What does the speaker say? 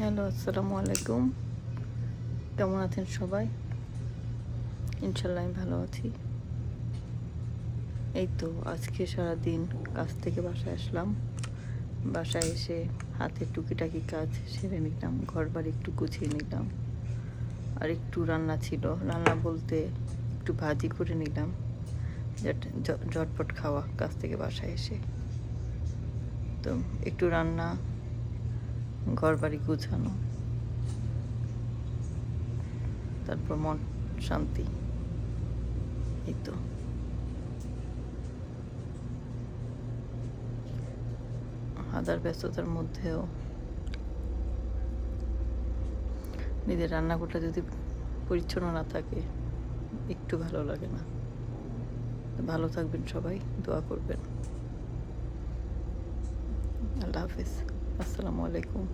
Hello, আসসালামু আলাইকুম। কেমন আছেন সবাই? ইনশাল্লাহ আমি ভালো আছি। এই তো, আজকে সারা দিন কাজ থেকে বাসায় আসলাম। বাসায় এসে হাতে টুকিটাকি কাজ সেরে নিলাম ঘর বাড়ি একটু গুছিয়ে নিলাম। আর একটু রান্না ছিল, রান্না বলতে একটু ভাজি করে নিলাম ঝটপট খাওয়া কাজ থেকে বাসায় এসে। তো একটু রান্না ঘর বাড়ি গুছানো, তারপর মন শান্তি, এই তো। হাজার ব্যস্ততার মধ্যেও নিজের রান্নাঘরটা যদি পরিচ্ছন্ন না থাকে, একটু ভালো লাগে না। ভালো থাকবেন সবাই, দোয়া করবেন। আল্লাহ হাফিজ। আসসালামু আলাইকুম।